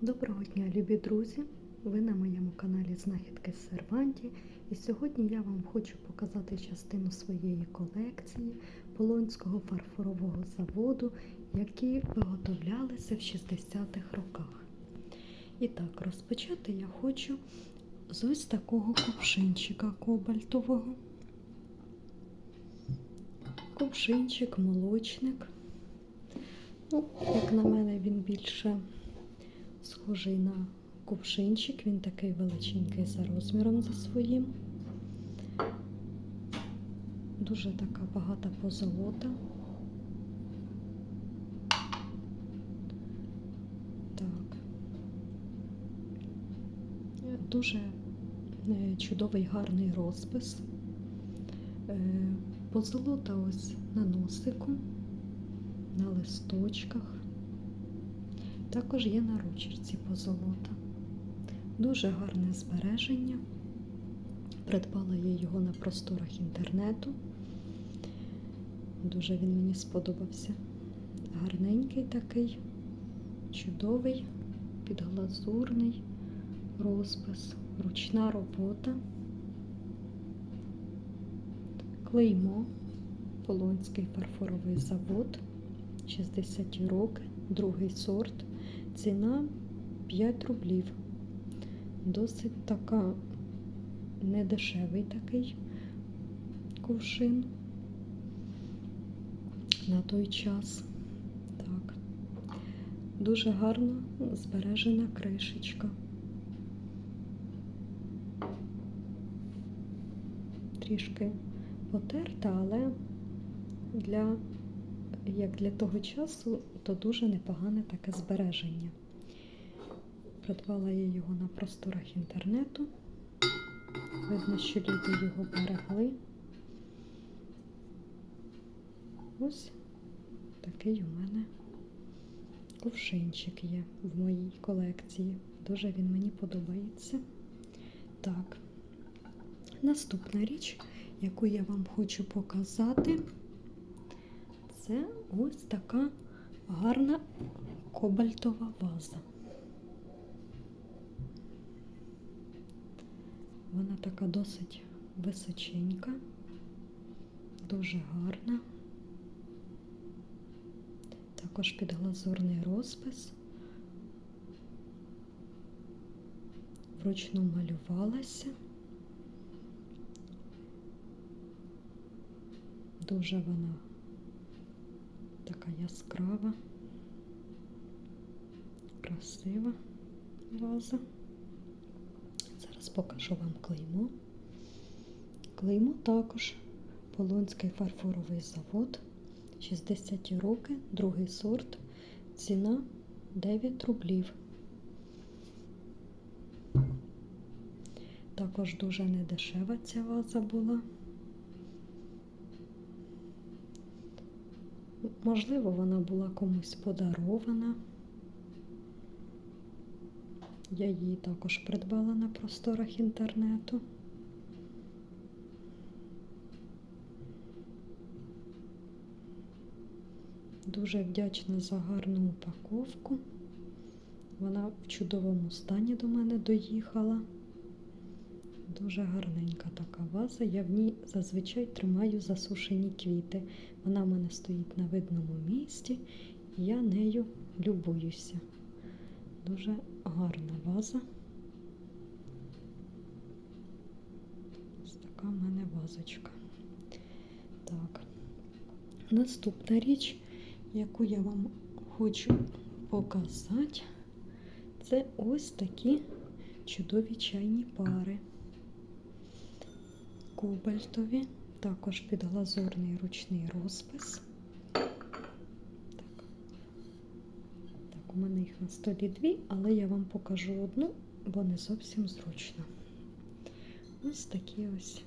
Доброго дня, любі друзі! Ви на моєму каналі Знахідки з Серванті. І сьогодні я вам хочу показати частину своєї колекції Полонського фарфорового заводу, які виготовлялися в 60-х роках. І так, розпочати я хочу з ось такого кувшинчика кобальтового. Кувшинчик, молочник. Ну, як на мене, він більше схожий на кувшинчик, він такий величенький за розміром за своїм. Дуже така багата позолота. Так. Дуже е, чудовий гарний розпис. Е, Позолота ось на носику, на листочках. Також є на ручці позолота. Дуже гарне збереження. Придбала я його на просторах інтернету. Дуже він мені сподобався. Гарненький такий, чудовий, підглазурний розпис, ручна робота, клеймо, Полонський фарфоровий завод, 60 роки, другий сорт. Ціна 5 рублів. Досить така недешевий такий кувшин на той час. Так. Дуже гарно збережена кришечка. Трішки потерта, але для як для того часу, то дуже непогане таке збереження. Придбала я його на просторах інтернету. Видно, що люди його берегли. Ось такий у мене кувшинчик є в моїй колекції. Дуже він мені подобається. Так, наступна річ, яку я вам хочу показати, це ось така гарна кобальтова ваза. Вона така досить височенька, дуже гарна. Також підглазурний розпис. Вручну малювалася. Дуже вона така яскрава, красива ваза. Зараз покажу вам клеймо. Клеймо також Полонський фарфоровий завод, 60 роки, другий сорт, ціна 9 рублів. Також дуже недешева ця ваза була. Можливо, вона була комусь подарована. Я її також придбала на просторах інтернету. Дуже вдячна за гарну упаковку. Вона в чудовому стані до мене доїхала. Дуже гарненька така ваза. Я в ній зазвичай тримаю засушені квіти. Вона в мене стоїть на видному місці, і я нею любуюся. Дуже гарна ваза. Ось така в мене вазочка. Так, наступна річ, яку я вам хочу показати, це ось такі чудові чайні пари. Кобальтові, також підглазурний ручний розпис. Так, у мене їх на столі дві, але я вам покажу одну, бо не зовсім зручно. Ось такі ось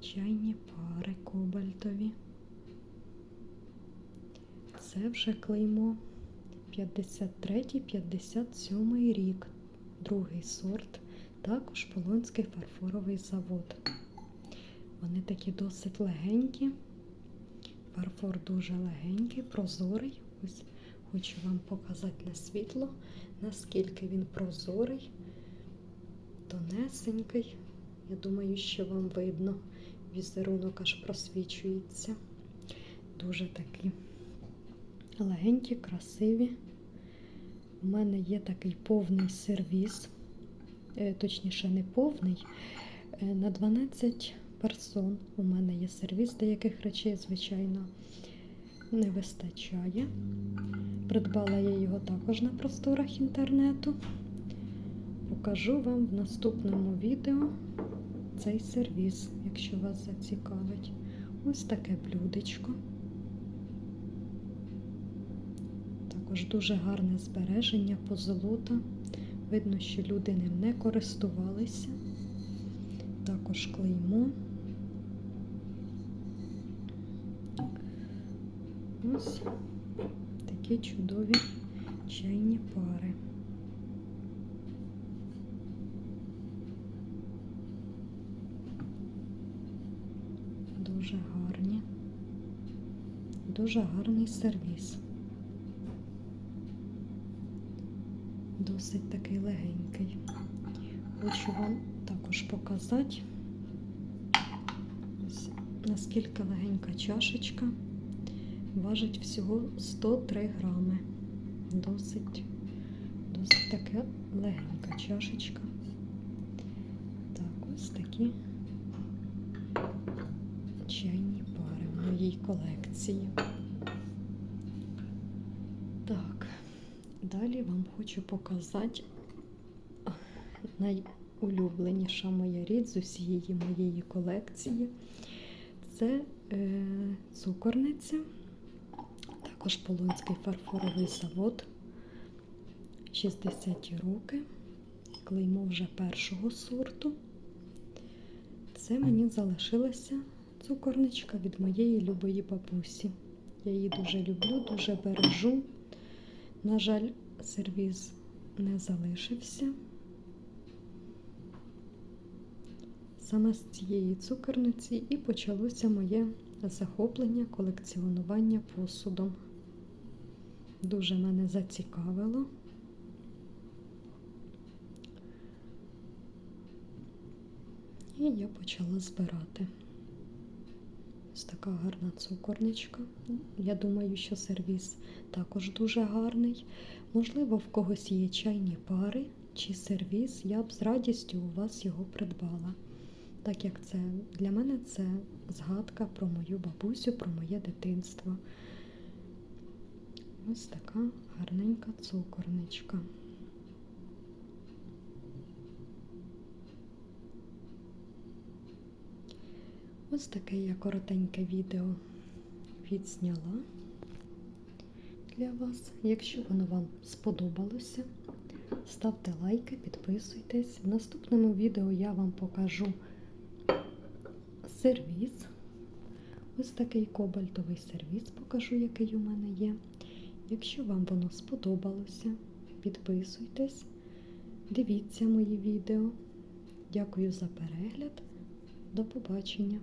чайні пари кобальтові. Це вже клеймо 53-57 рік, другий сорт, також Полонський фарфоровий завод. Такі досить легенькі, фарфор дуже легенький, прозорий. Ось хочу вам показати на світло, наскільки він прозорий, тонесенький. Я думаю, що вам видно. Візерунок аж просвічується. Дуже такі легенькі, красиві. У мене є такий повний сервіс, е, точніше, не повний. Е, На 12 персон у мене є сервіс, деяких речей, звичайно, не вистачає. Придбала я його також на просторах інтернету. Покажу вам в наступному відео цей сервіс, якщо вас зацікавить. Ось таке блюдечко. Також дуже гарне збереження позолота. Видно, що люди ним не користувалися. Також клеймо. Ось такі чудові чайні пари. Дуже гарні. Дуже гарний сервіс. Досить такий легенький. Хочу вам також показати, ось наскільки легенька чашечка. Важить всього 103 грами. Досить, досить така легенька чашечка. Так, ось такі чайні пари в моїй колекції. Так, далі вам хочу показати найулюбленіша моя рід з усієї моєї колекції. Це е, цукорниця, також Полонський фарфоровий завод. 60-ті роки. Клеймо вже першого сорту. Це мені залишилася цукорничка від моєї любої бабусі. Я її дуже люблю, дуже бережу. На жаль, сервіз не залишився. Саме з цієї цукерниці і почалося моє захоплення колекціонування посудом. Дуже мене зацікавило. І я почала збирати. Ось така гарна цукорничка. Я думаю, що сервіс також дуже гарний. Можливо, в когось є чайні пари чи сервіс, я б з радістю у вас його придбала. Так як це для мене це згадка про мою бабусю, про моє дитинство. Ось така гарненька цукорничка. Ось таке я коротеньке відео відзняла для вас. Якщо воно вам сподобалося, ставте лайки, підписуйтесь. В наступному відео я вам покажу сервіс. Ось такий кобальтовий сервіс покажу, який у мене є. Якщо вам воно сподобалося, підписуйтесь, дивіться мої відео. Дякую за перегляд. До побачення!